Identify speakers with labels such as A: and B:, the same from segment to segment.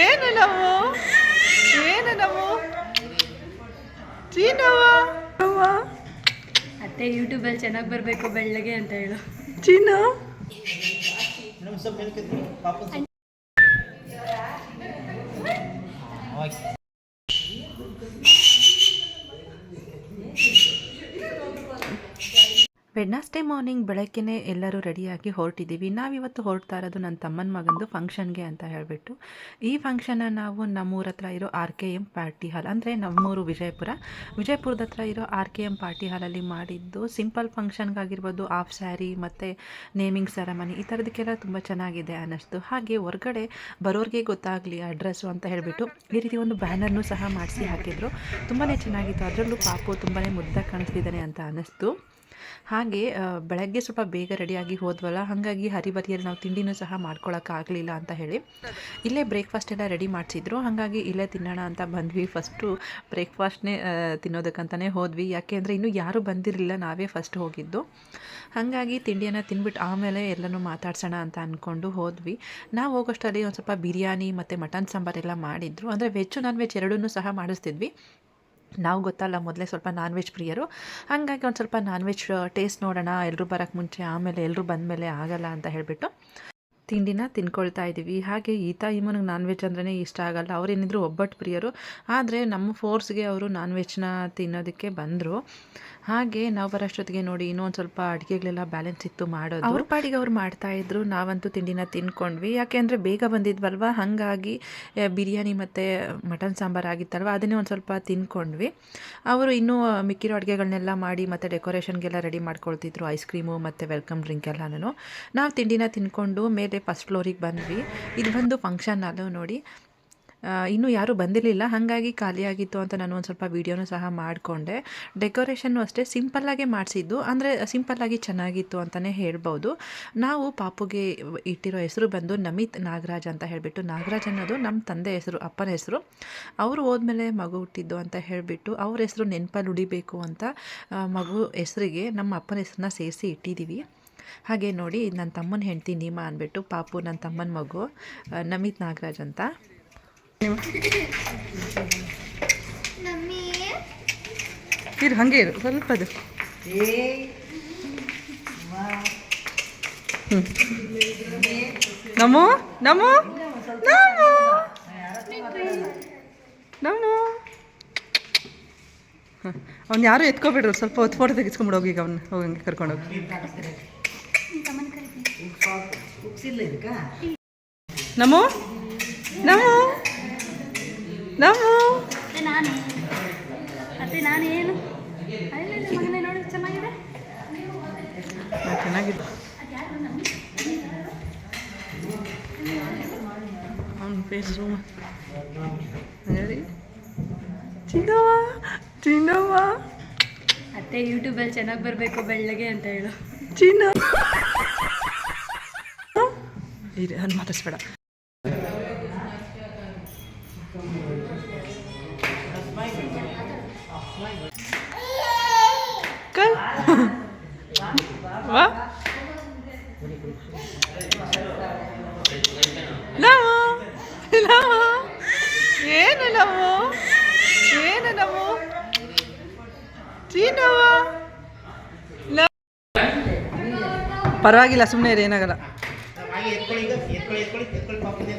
A: ಏನು ನಾವು ಏನು ನಾವು ಚೀನವ್ವ? ಅವ್ವ
B: ಅತ್ತೆ ಯೂಟ್ಯೂಬಲ್ಲಿ ಚೆನ್ನಾಗಿ ಬರಬೇಕು ಬೆಳ್ಳಗೆ ಅಂತ ಹೇಳು.
A: ಚೀನು? ವೆಡ್ನಸ್ಡೇ ಮಾರ್ನಿಂಗ್ ಬೆಳಗ್ಗೆನೇ ಎಲ್ಲರೂ ರೆಡಿಯಾಗಿ ಹೊರಟಿದ್ದೀವಿ. ನಾವಿವತ್ತು ಹೊರಡ್ತಾ ಇರೋದು ನನ್ನ ತಮ್ಮನ ಮಗಂದು ಫಂಕ್ಷನ್ಗೆ ಅಂತ ಹೇಳಿಬಿಟ್ಟು. ಈ ಫಂಕ್ಷನ್ನ ನಾವು ನಮ್ಮೂರ ಹತ್ರ ಇರೋ R K M party hall ಅಂದರೆ ನಮ್ಮೂರು ವಿಜಯಪುರ. ವಿಜಯಪುರದ ಹತ್ರ ಇರೋ ಆರ್ ಕೆ ಎಂ ಪಾರ್ಟಿ ಹಾಲಲ್ಲಿ ಮಾಡಿದ್ದು. ಸಿಂಪಲ್ ಫಂಕ್ಷನ್ಗಾಗಿರ್ಬೋದು ಆಫ್ ಸ್ಯಾರಿ ಮತ್ತು ನೇಮಿಂಗ್ ಸೆರೆಮನಿ ಈ ಥರದಕ್ಕೆಲ್ಲ ತುಂಬ ಚೆನ್ನಾಗಿದೆ ಅನ್ನಿಸ್ತು. ಹಾಗೆ ಹೊರಗಡೆ ಬರೋರಿಗೆ ಗೊತ್ತಾಗಲಿ ಅಡ್ರೆಸ್ಸು ಅಂತ ಹೇಳಿಬಿಟ್ಟು ಈ ರೀತಿ ಒಂದು ಬ್ಯಾನರ್ನು ಸಹ ಮಾಡಿಸಿ ಹಾಕಿದ್ರು. ತುಂಬಾ ಚೆನ್ನಾಗಿತ್ತು. ಅದರಲ್ಲೂ ಪಾಪು ತುಂಬಾ ಮುದ್ದಾಗಿ ಕಾಣಿಸ್ತಿದ್ದಾನೆ ಅಂತ ಅನ್ನಿಸ್ತು. ಹಾಗೆ ಬೆಳಗ್ಗೆ ಸ್ವಲ್ಪ ಬೇಗ ರೆಡಿಯಾಗಿ ಹೋದ್ವಲ್ಲ, ಹಾಗಾಗಿ ಹರಿಬರಿಯಲ್ಲಿ ನಾವು ತಿಂಡಿನೂ ಸಹ ಮಾಡ್ಕೊಳಕ್ಕಾಗಲಿಲ್ಲ ಅಂತ ಹೇಳಿ. ಇಲ್ಲೇ ಬ್ರೇಕ್ಫಾಸ್ಟ್ ಎಲ್ಲ ರೆಡಿ ಮಾಡಿಸಿದ್ರು. ಹಾಗಾಗಿ ಇಲ್ಲೇ ತಿನ್ನೋಣ ಅಂತ ಬಂದ್ವಿ. ಫಸ್ಟು ಬ್ರೇಕ್ಫಾಸ್ಟ್ನೇ ತಿನ್ನೋದಕ್ಕಂತಲೇ ಹೋದ್ವಿ. ಯಾಕೆ ಅಂದರೆ ಇನ್ನೂ ಯಾರೂ ಬಂದಿರಲಿಲ್ಲ. ನಾವೇ ಫಸ್ಟ್ ಹೋಗಿದ್ದು. ಹಾಗಾಗಿ ತಿಂಡಿಯನ್ನು ತಿನ್ಬಿಟ್ಟು ಆಮೇಲೆ ಎಲ್ಲನೂ ಮಾತಾಡ್ಸೋಣ ಅಂತ ಅಂದ್ಕೊಂಡು ಹೋದ್ವಿ. ನಾವು ಹೋಗೋಷ್ಟರಲ್ಲಿ ಒಂದು ಸ್ವಲ್ಪ ಬಿರಿಯಾನಿ ಮತ್ತು ಮಟನ್ ಸಾಂಬಾರೆಲ್ಲ ಮಾಡಿದ್ರು. ಅಂದರೆ ವೆಜ್ಜು ನಾನ್ ವೆಜ್ ಎರಡನ್ನೂ ಸಹ ಮಾಡಿಸ್ತಿದ್ವಿ. ನಾವು ಗೊತ್ತಲ್ಲ, ಮೊದಲೇ ಸ್ವಲ್ಪ ನಾನ್ ವೆಜ್ ಪ್ರಿಯರು. ಹಾಗಾಗಿ ಒಂದು ಸ್ವಲ್ಪ ನಾನ್ ವೆಜ್ ಟೇಸ್ಟ್ ನೋಡೋಣ ಎಲ್ಲರೂ ಬರೋಕ್ಕೆ ಮುಂಚೆ, ಆಮೇಲೆ ಎಲ್ಲರೂ ಬಂದಮೇಲೆ ಆಗಲ್ಲ ಅಂತ ಹೇಳಿಬಿಟ್ಟು. ತಿಂಡಿನ ತಿನ್ಕೊಳ್ತಾ ಇದ್ದೀವಿ. ಹಾಗೆ ಈತ ಇಮ್ಮನಿಗೆ ನಾನ್ ವೆಜ್ ಅಂದ್ರೇ ಇಷ್ಟ ಆಗಲ್ಲ. ಅವ್ರೇನಿದ್ರು ಒಬ್ಬಟ್ಟು ಪ್ರಿಯರು. ಆದರೆ ನಮ್ಮ ಫೋರ್ಸ್ಗೆ ಅವರು ನಾನ್ ವೆಜ್ನ ತಿನ್ನೋದಕ್ಕೆ ಬಂದರು. ಹಾಗೆ ನಾವು ಬರೋಷ್ಟೊತ್ತಿಗೆ ನೋಡಿ ಇನ್ನೊಂದು ಸ್ವಲ್ಪ ಅಡುಗೆಗಳೆಲ್ಲ ಬ್ಯಾಲೆನ್ಸ್ ಇತ್ತು ಮಾಡೋದು. ಅವ್ರ ಪಾಡಿಗೆ ಅವ್ರು ಮಾಡ್ತಾಯಿದ್ರು ನಾವಂತೂ ತಿಂಡಿನ ತಿನ್ಕೊಂಡ್ವಿ. ಯಾಕೆ ಅಂದರೆ ಬೇಗ ಬಂದಿದ್ವಲ್ವ? ಹಾಗಾಗಿ ಬಿರಿಯಾನಿ ಮತ್ತು ಮಟನ್ ಸಾಂಬಾರ್ ಆಗಿತ್ತಲ್ವ? ಅದನ್ನೇ ಒಂದು ಸ್ವಲ್ಪ ತಿನ್ಕೊಂಡ್ವಿ. ಅವರು ಇನ್ನೂ ಮಿಕ್ಕಿರೋ ಅಡುಗೆಗಳನ್ನೆಲ್ಲ ಮಾಡಿ ಮತ್ತು ಡೆಕೋರೇಷನ್ಗೆಲ್ಲ ರೆಡಿ ಮಾಡ್ಕೊಳ್ತಿದ್ರು. ಐಸ್ ಕ್ರೀಮು ಮತ್ತು ವೆಲ್ಕಮ್ ಡ್ರಿಂಕ್ ಎಲ್ಲನೂ ನಾವು ತಿಂಡಿನ ತಿನ್ಕೊಂಡು, ಮೇಲೆ ಫಸ್ಟ್ ಫ್ಲೋರಿಗೆ ಬಂದ್ವಿ. ಇದು ಬಂದು ಫಂಕ್ಷನ್ ಅದು ನೋಡಿ. ಇನ್ನೂ ಯಾರೂ ಬಂದಿರಲಿಲ್ಲ. ಹಾಗಾಗಿ ಖಾಲಿಯಾಗಿತ್ತು ಅಂತ ನಾನು ಒಂದು ಸ್ವಲ್ಪ ವೀಡಿಯೋನೂ ಸಹ ಮಾಡಿಕೊಂಡೆ. ಡೆಕೋರೇಷನ್ನು ಅಷ್ಟೇ ಸಿಂಪಲ್ಲಾಗೆ ಮಾಡಿಸಿದ್ದು. ಅಂದರೆ ಸಿಂಪಲ್ಲಾಗಿ ಚೆನ್ನಾಗಿತ್ತು ಅಂತಲೇ ಹೇಳ್ಬೋದು. ನಾವು ಪಾಪುಗೆ ಇಟ್ಟಿರೋ ಹೆಸರು ಬಂದು ನಮಿತ್ ನಾಗರಾಜ್ ಅಂತ ಹೇಳಿಬಿಟ್ಟು, ನಾಗರಾಜ್ ಅನ್ನೋದು ನಮ್ಮ ತಂದೆ ಹೆಸರು, ಅಪ್ಪನ ಹೆಸರು. ಅವರು ಹೋದ್ಮೇಲೆ ಮಗು ಹುಟ್ಟಿದ್ದು ಅಂತ ಹೇಳಿಬಿಟ್ಟು, ಅವ್ರ ಹೆಸರು ನೆನಪಲ್ಲಿ ಉಳಿಬೇಕು ಅಂತ ಮಗು ಹೆಸರಿಗೆ ನಮ್ಮ ಅಪ್ಪನ ಹೆಸರನ್ನ ಸೇರಿಸಿ ಇಟ್ಟಿದ್ದೀವಿ ಹಾಗೆ ನೋಡಿ ನನ್ನ ತಮ್ಮನ ಹೆಂಡತಿ ನೀಮ ಅಂದ್ಬಿಟ್ಟು ಪಾಪು ನನ್ನ ತಮ್ಮನ ಮಗು ನಮಿತ್ ನಾಗರಾಜ್ ಅಂತ. ಇರು, ಹಾಗೆ ಇರು, ಸ್ವಲ್ಪ ಅದು. ನಮೋ ನಮೋ ನಮೋ. ನಮೋ. ಅವ್ನು ಯಾರು ಎತ್ಕೊಬೇಡ್ರು ಸ್ವಲ್ಪ ಹೊತ್ತು ಫೋಟೋ ತೆಗಿಸ್ಕೊಂಬಿಡೋಗಿ ಈಗ ಅವ್ನು ಹೋಗಂಗೆ ಕರ್ಕೊಂಡೋಗಿ ನಮೋ? ನಮೋ? ನಮೋ?
B: ನಾನು ಅತ್ತೆ ನಾನು ಏನು ಮಗನೇ ನೋಡಿ ಚೆನ್ನಾಗಿದೆ?
A: ಚೆನ್ನಾಗಿದೆ. ಅವನ ಫೇಸ್ ರೂಮ್ ಹೇಳಿ? ಚಿನ್ನವ ಚಿನ್ನವ
B: ಅತ್ತೆ ಯೂಟ್ಯೂಬಲ್ಲಿ ಚೆನ್ನಾಗಿ ಬರಬೇಕು ಬೆಳ್ಳಗೆ ಅಂತ ಹೇಳು.
A: ಚಿನ್ನ ಇರಿ ಅವ್ನು ಮಾತಾಡ್ಸ್ಬೇಡ. ಏನು ನಾವು ಏನು ನಾವು ಚೀನವ ಪರವಾಗಿಲ್ಲ ಸುಮ್ಮನೆ ಏನಾಗಲ್ಲ. ಪಾಪುದು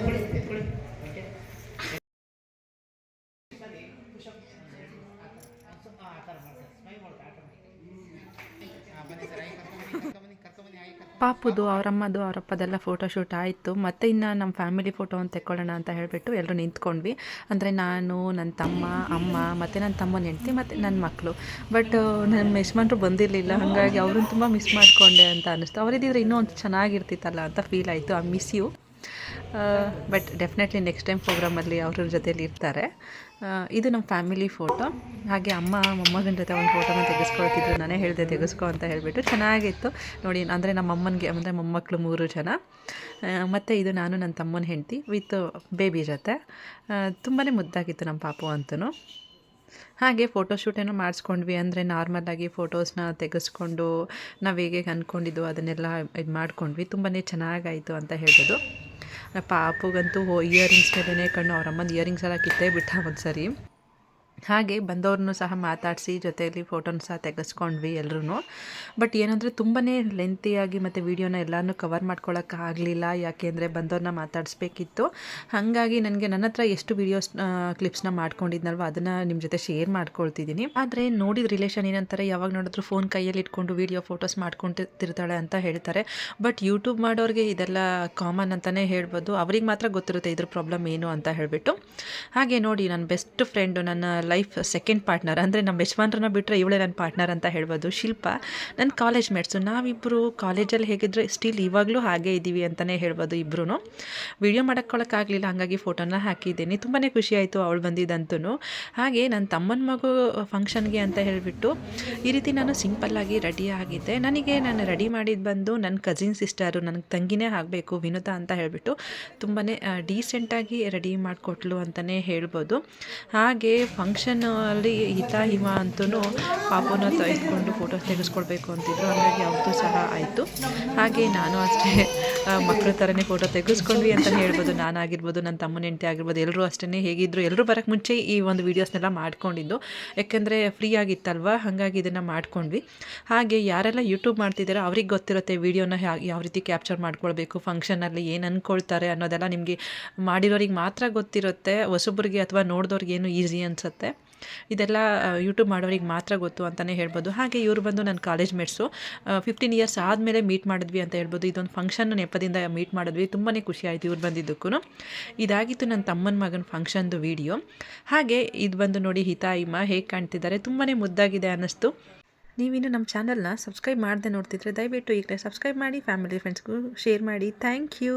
A: ಅವರಮ್ಮದು ಅವರಪ್ಪದೆಲ್ಲ ಫೋಟೋ ಶೂಟ್ ಆಯಿತು. ಮತ್ತು ಇನ್ನು ನಮ್ಮ ಫ್ಯಾಮಿಲಿ ಫೋಟೋ ತೆಕ್ಕೊಳ್ಳೋಣ ಅಂತ ಹೇಳಿಬಿಟ್ಟು ಎಲ್ಲರೂ ನಿಂತ್ಕೊಂಡ್ವಿ. ಅಂದರೆ ನಾನು ನನ್ನ ತಮ್ಮ, ಅಮ್ಮ, ಮತ್ತು ನನ್ನ ತಮ್ಮನ ಹೆಂಡ್ತಿ, ಮತ್ತು ನನ್ನ ಮಕ್ಕಳು ಬಟ್ ನನ್ನ ಯಜಮಾನ್ರು ಬಂದಿರಲಿಲ್ಲ. ಹಾಗಾಗಿ ಅವ್ರನ್ನ ತುಂಬ ಮಿಸ್ ಮಾಡಿಕೊಂಡೆ ಅಂತ ಅನ್ನಿಸ್ತು ಅವರಿದ್ದಿದ್ರೆ ಇನ್ನೂ ಒಂದು ಚೆನ್ನಾಗಿರ್ತಿತ್ತಲ್ಲ ಅಂತ ಫೀಲ್ ಆಯಿತು. ಆ miss you but definitely next time ಪ್ರೋಗ್ರಾಮಲ್ಲಿ ಅವ್ರ ಜೊತೆಲಿ ಇರ್ತಾರೆ. ಇದು ನಮ್ಮ ಫ್ಯಾಮಿಲಿ ಫೋಟೋ. ಹಾಗೆ ಅಮ್ಮ, ಮೊಮ್ಮಗನ ಜೊತೆ ಒಂದು ಫೋಟೋನ ತೆಗೆಸ್ಕೊಳ್ತಿದ್ರು. ನಾನೇ ಹೇಳಿದೆ ತೆಗೆಸ್ಕೊ ಅಂತ ಹೇಳಿಬಿಟ್ಟು ಚೆನ್ನಾಗಿತ್ತು. ನೋಡಿ, ಅಂದರೆ ನಮ್ಮ ಅಮ್ಮನಿಗೆ, ಅಂದರೆ ಮೊಮ್ಮಕ್ಕಳು ಮೂರು ಜನ. ಮತ್ತು ಇದು ನಾನು ನನ್ನ ತಮ್ಮನ ಹೆಂಡತಿ ವಿತ್ ಬೇಬಿ ಜೊತೆ. ತುಂಬಾ ಮುದ್ದಾಗಿತ್ತು ನಮ್ಮ ಪಾಪು ಅಂತೂ ಹಾಗೆ ಫೋಟೋಶೂಟ್ ಏನೋ ಮಾಡಿಸ್ಕೊಂಡ್ವಿ. ಅಂದರೆ ನಾರ್ಮಲಾಗಿ ಫೋಟೋಸ್ನ ತೆಗೆಸ್ಕೊಂಡು ನಾವು ಹೇಗೆ ಅಂದ್ಕೊಂಡಿದ್ದು ಅದನ್ನೆಲ್ಲ ಇದು ಮಾಡ್ಕೊಂಡ್ವಿ. ತುಂಬಾ ಚೆನ್ನಾಗಾಯಿತು ಅಂತ ಹೇಳ್ಬೋದು. ಪಾಪುಗಂತೂ ಇಯರಿಂಗ್ಸ್ ಮೇಲೇ ಕಣ್ಣು ಅವರಮ್ಮನ ಇಯರಿಂಗ್ಸ್ ಎಲ್ಲ ಕಿತ್ತೇ ಬಿಟ್ಟ ಒಂದು ಸರಿ ಹಾಗೆ ಬಂದವ್ರನ್ನೂ ಸಹ ಮಾತಾಡಿಸಿ ಜೊತೆಯಲ್ಲಿ ಫೋಟೋನ ಸಹ ತೆಗೆಸ್ಕೊಂಡ್ವಿ ಎಲ್ಲರೂ ಬಟ್ ಏನಂದರೆ ತುಂಬಾ ಲೆಂತಿಯಾಗಿ ಮತ್ತು ವೀಡಿಯೋನ ಎಲ್ಲಾನು ಕವರ್ ಮಾಡ್ಕೊಳ್ಳೋಕೆ ಮಾಡ್ಕೊಳ್ಳೋಕ್ಕಾಗಲಿಲ್ಲ ಯಾಕೆಂದರೆ ಬಂದವ್ರನ್ನ ಮಾತಾಡಿಸ್ಬೇಕಿತ್ತು. ಹಾಗಾಗಿ ನನಗೆ ನನ್ನ ಹತ್ರ ಎಷ್ಟು ವೀಡಿಯೋಸ್ ಕ್ಲಿಪ್ಸ್ನ ಮಾಡ್ಕೊಂಡಿದ್ನಲ್ವ ಅದನ್ನು ನಿಮ್ಮ ಜೊತೆ ಶೇರ್ ಮಾಡ್ಕೊಳ್ತಿದ್ದೀನಿ. ಆದರೆ ನೋಡಿದ ರಿಲೇಷನ್ ಏನಂತಾರೆ, ಯಾವಾಗ ನೋಡಿದ್ರು ಫೋನ್ ಕೈಯಲ್ಲಿ ಇಟ್ಕೊಂಡು ವೀಡಿಯೋ ಫೋಟೋಸ್ ಮಾಡ್ಕೊಂಡಿರ್ತಾಳೆ ಅಂತ ಹೇಳ್ತಾರೆ. ಬಟ್ ಯೂಟ್ಯೂಬ್ ಮಾಡೋರಿಗೆ ಇದೆಲ್ಲ ಕಾಮನ್ ಅಂತಲೇ ಹೇಳ್ಬೋದು. ಅವ್ರಿಗೆ ಮಾತ್ರ ಗೊತ್ತಿರುತ್ತೆ ಇದ್ರ ಪ್ರಾಬ್ಲಮ್ ಏನು ಅಂತ ಹೇಳಿಬಿಟ್ಟು. ಹಾಗೆ ನೋಡಿ ನನ್ನ ಬೆಸ್ಟ್ ಫ್ರೆಂಡು ನನ್ನ ಲೈಫ್ ಸೆಕೆಂಡ್ ಪಾರ್ಟ್ನರ್ ಅಂದರೆ ನಮ್ಮ ಯಜಮಾನ್ರನ್ನ ಬಿಟ್ಟರೆ ಇವಳೇ ನನ್ನ ಪಾರ್ಟ್ನರ್ ಅಂತ ಹೇಳ್ಬೋದು. ಶಿಲ್ಪ ನನ್ನ ಕಾಲೇಜ್ ಮೇಟ್ಸು ನಾವಿಬ್ಬರು ಕಾಲೇಜಲ್ಲಿ ಹೇಗಿದ್ರೆ ಸ್ಟಿಲ್ ಇವಾಗಲೂ ಹಾಗೆ ಇದ್ದೀವಿ ಅಂತಲೇ ಹೇಳ್ಬೋದು ಇಬ್ಬರೂ ವಿಡಿಯೋ ಮಾಡೋಕ್ಕೊಳಕ್ಕಾಗಲಿಲ್ಲ, ಹಾಗಾಗಿ ಫೋಟೋನ ಹಾಕಿದ್ದೀನಿ. ತುಂಬಾ ಖುಷಿ ಆಯಿತು ಅವಳು ಬಂದಿದ್ದಂತೂ ಹಾಗೆ ನನ್ನ ತಮ್ಮನ ಮಗು ಫಂಕ್ಷನ್ಗೆ ಅಂತ ಹೇಳಿಬಿಟ್ಟು ಈ ರೀತಿ ನಾನು ಸಿಂಪಲ್ಲಾಗಿ ರೆಡಿ ಆಗಿದ್ದೆ. ನನಗೆ ನಾನು ರೆಡಿ ಮಾಡಿದ್ದು ಬಂದು ನನ್ನ ಕಸಿನ್ ಸಿಸ್ಟರು ನನಗೆ ತಂಗಿನೇ ಆಗಬೇಕು, ವಿನುತಾ ಅಂತ ಹೇಳಿಬಿಟ್ಟು ತುಂಬಾ ಡೀಸೆಂಟಾಗಿ ರೆಡಿ ಮಾಡಿಕೊಟ್ಲು ಅಂತಲೇ ಹೇಳ್ಬೋದು. ಹಾಗೆ ಫಂಕ್ಷನಲ್ಲಿ ಹಿತ, ಹಿಮ ಅಂತೂ ಪಾಪನ ತೆಗೆದುಕೊಂಡು ಫೋಟೋ ತೆಗೆಸ್ಕೊಳ್ಬೇಕು ಅಂತಿದ್ರು. ಹಾಗಾಗಿ ಅವ್ರದ್ದು ಸಹ ಆಯಿತು. ಹಾಗೆ ನಾನು ಅಷ್ಟೇ ಮಕ್ಕಳ ಥರನೇ ಫೋಟೋ ತೆಗೆಸ್ಕೊಂಡ್ವಿ ಅಂತ ಹೇಳ್ಬೋದು. ನಾನಾಗಿರ್ಬೋದು ನನ್ನ ತಮ್ಮನ ಹೆಂಡತಿ ಆಗಿರ್ಬೋದು ಎಲ್ಲರೂ ಅಷ್ಟೇ ಹೇಗಿದ್ರು. ಎಲ್ಲರೂ ಬರೋಕ್ಕೆ ಮುಂಚೆ ಈ ಒಂದು ವೀಡಿಯೋಸ್ನೆಲ್ಲ ಮಾಡ್ಕೊಂಡಿದ್ದು. ಯಾಕೆಂದರೆ ಫ್ರೀ ಆಗಿತ್ತಲ್ವ? ಹಾಗಾಗಿ ಇದನ್ನು ಮಾಡ್ಕೊಂಡ್ವಿ. ಹಾಗೆ ಯಾರೆಲ್ಲ ಯೂಟ್ಯೂಬ್ ಮಾಡ್ತಿದ್ದಾರೋ ಅವ್ರಿಗೆ ಗೊತ್ತಿರುತ್ತೆ ವೀಡಿಯೋನ ಯಾವ ರೀತಿ ಕ್ಯಾಪ್ಚರ್ ಮಾಡ್ಕೊಳ್ಬೇಕು ಫಂಕ್ಷನಲ್ಲಿ ಏನು ಅಂದ್ಕೊಳ್ತಾರೆ ಅನ್ನೋದೆಲ್ಲ ನಿಮಗೆ ಮಾಡಿರೋರಿಗೆ ಮಾತ್ರ ಗೊತ್ತಿರುತ್ತೆ. ಹೊಸಬ್ರಿಗೆ ಅಥವಾ ನೋಡಿದವ್ರಿಗೆ ಏನು ಈಸಿ ಅನಿಸುತ್ತೆ. ಇದೆಲ್ಲ ಯೂಟ್ಯೂಬ್ ಮಾಡೋರಿಗೆ ಮಾತ್ರ ಗೊತ್ತು ಅಂತಲೇ ಹೇಳ್ಬೋದು. ಹಾಗೆ ಇವರು ಬಂದು ನನ್ನ ಕಾಲೇಜ್ ಮೇಟ್ಸು ಫಿಫ್ಟೀನ್ ಇಯರ್ಸ್ ಆದಮೇಲೆ ಮೀಟ್ ಮಾಡಿದ್ವಿ ಅಂತ ಹೇಳ್ಬೋದು. ಇದೊಂದು ಫಂಕ್ಷನ್ ನೆಪದಿಂದ ಮೀಟ್ ಮಾಡಿದ್ವಿ. ತುಂಬಾ ಖುಷಿ ಆಯಿತು ಇವ್ರು ಬಂದಿದ್ದಕ್ಕೂ. ಇದಾಗಿತ್ತು ನನ್ನ ತಮ್ಮನ ಮಗನ ಫಂಕ್ಷನ್ದು ವೀಡಿಯೋ ಹಾಗೆ ಇದು ಬಂದು ನೋಡಿ ಹಿತಾ ಇಮ್ಮ ಹೇಗೆ ಕಾಣ್ತಿದ್ದಾರೆ? ತುಂಬಾ ಮುದ್ದಾಗಿದೆ ಅನ್ನಿಸ್ತು. ನೀವಿನ್ನು ನಮ್ಮ ಚಾನಲ್ನ ಸಬ್ಸ್ಕ್ರೈಬ್ ಮಾಡದೆ ನೋಡ್ತಿದ್ರೆ ದಯವಿಟ್ಟು ಈಗಲೇ ಸಬ್ಸ್ಕ್ರೈಬ್ ಮಾಡಿ ಫ್ಯಾಮಿಲಿ ಫ್ರೆಂಡ್ಸ್ಗೂ ಶೇರ್ ಮಾಡಿ. Thank you